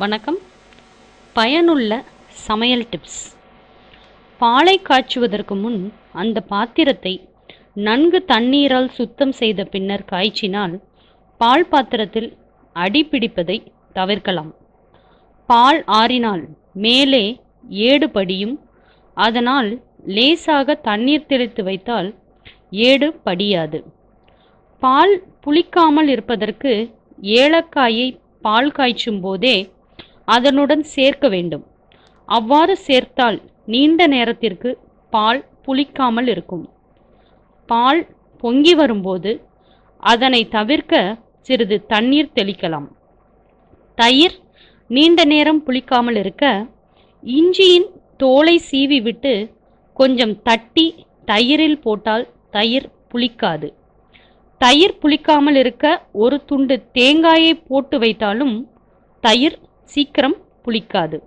வணக்கம். பயனுள்ள சமையல் டிப்ஸ். பாலை காய்ச்சுவதற்கு முன் அந்த பாத்திரத்தை நன்கு தண்ணீரால் சுத்தம் செய்த பின்னர் காய்ச்சினால் பால் பாத்திரத்தில் அடி பிடிப்பதை தவிர்க்கலாம். பால் ஆறினால் மேலே ஏடு படியும். அதனால் லேசாக தண்ணீர் தெளித்து வைத்தால் ஏடு படியாது. பால் புளிக்காமல் இருப்பதற்கு ஏலக்காயை பால் காய்ச்சும் போதே அதனுடன் சேர்க்க வேண்டும். அவ்வாறு சேர்த்தால் நீண்ட நேரத்திற்கு பால் புளிக்காமல் இருக்கும். பால் பொங்கி வரும்போது அதனை தவிர்க்க சிறிது தண்ணீர் தெளிக்கலாம். தயிர் நீண்ட நேரம் புளிக்காமல் இருக்க இஞ்சியின் தோலை சீவி விட்டு கொஞ்சம் தட்டி தயிரில் போட்டால் தயிர் புளிக்காது. தயிர் புளிக்காமல் இருக்க ஒரு துண்டு தேங்காயை போட்டு வைத்தாலும் தயிர் சீக்கிரம் புளிக்காது.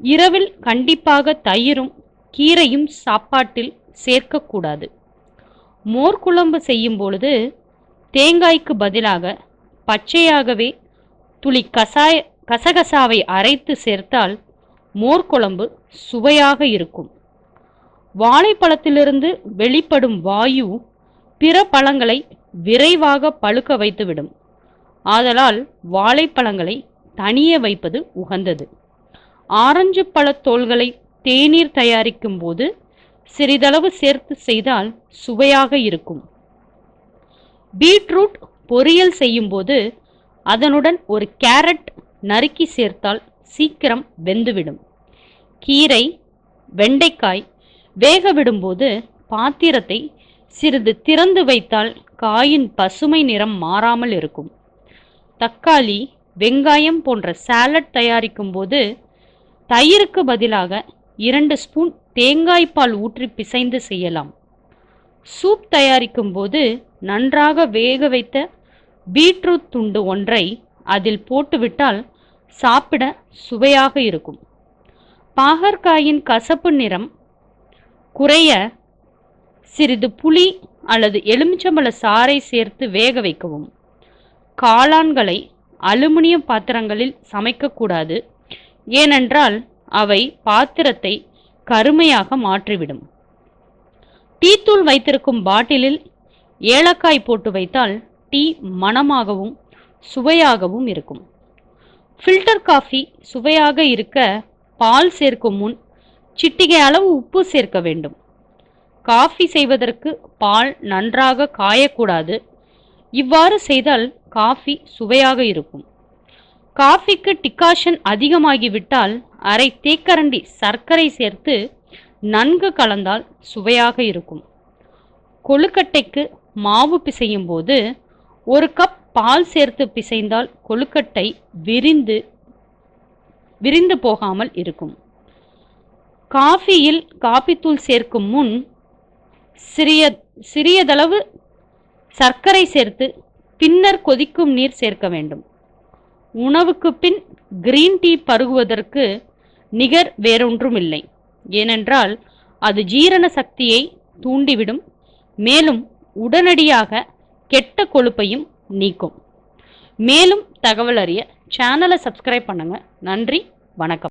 இரவில் கண்டிப்பாக தயிரும் கீரையும் சாப்பாட்டில் சேர்க்கக்கூடாது. மோர் குழம்பு செய்யும் பொழுது தேங்காய்க்கு பதிலாக பச்சையாகவே துளி கசாய கசகசாவை அரைத்து சேர்த்தால் மோர் குழம்பு சுவையாக இருக்கும். வாழைப்பழத்திலிருந்து வெளிப்படும் வாயு பிற பழங்களை விரைவாக பழுக்க வைத்துவிடும். ஆதலால் வாழைப்பழங்களை தனியே வைப்பது உகந்தது. ஆரஞ்சு பழத்தோள்களை தேநீர் தயாரிக்கும் போது சிறிதளவு சேர்த்து செய்தால் சுவையாக இருக்கும். பீட்ரூட் பொரியல் செய்யும்போது அதனுடன் ஒரு கேரட் நறுக்கி சேர்த்தால் சீக்கிரம் வெந்துவிடும். கீரை வெண்டைக்காய் வேக விடும்போது பாத்திரத்தை சிறிது திறந்து வைத்தால் காயின் பசுமை நிறம் மாறாமல் இருக்கும். தக்காளி வெங்காயம் போன்ற சாலட் தயாரிக்கும் போது தயிருக்கு பதிலாக இரண்டு ஸ்பூன் தேங்காய் பால் ஊற்றி பிசைந்து செய்யலாம். சூப் தயாரிக்கும் போது நன்றாக வேக வைத்த பீட்ரூட் துண்டு ஒன்றை அதில் போட்டுவிட்டால் சாப்பிட சுவையாக இருக்கும். பாகற்காயின் கசப்பு நிறம் குறைய சிறிது புளி அல்லது எலுமிச்சம்பழ சாறை சேர்த்து வேக வைக்கவும். காளான்களை அலுமினியம் பாத்திரங்களில் சமைக்கக்கூடாது. ஏனென்றால் அவை பாத்திரத்தை கருமையாக மாற்றிவிடும். டீத்தூள் வைத்திருக்கும் பாட்டிலில் ஏலக்காய் போட்டு வைத்தால் டீ மணமாகவும் சுவையாகவும் இருக்கும். ஃபில்டர் காஃபி சுவையாக இருக்க பால் சேர்க்கும் முன் சிட்டிகை அளவு உப்பு சேர்க்க வேண்டும். காஃபி செய்வதற்கு பால் நன்றாக காயக்கூடாது. இவ்வாறு செய்தால் காஃபி சுவையாக இருக்கும். காஃபிக்கு டிகாஷன் அதிகமாகிவிட்டால் அரை தேக்கரண்டி சர்க்கரை சேர்த்து நன்கு கலந்தால் சுவையாக இருக்கும். கொழுக்கட்டைக்கு மாவு பிசையும் போது ஒரு கப் பால் சேர்த்து பிசைந்தால் கொழுக்கட்டை விரிந்து விரிந்து போகாமல் இருக்கும். காஃபியில் காபித்தூள் சேர்க்கும் முன் சிறிய சிறியதளவு சர்க்கரை சேர்த்து பின்னர் கொதிக்கும் நீர் சேர்க்க வேண்டும். உணவுக்கு பின் கிரீன் டீ பருகுவதற்கு நிகர் வேறொன்றும் இல்லை ஏனென்றால் அது ஜீரண சக்தியை தூண்டிவிடும். மேலும் உடனடியாக கெட்ட கொழுப்பையும் நீக்கும். மேலும் தகவல் அறிய சேனலை சப்ஸ்கிரைப் பண்ணுங்கள் நன்றி வணக்கம்.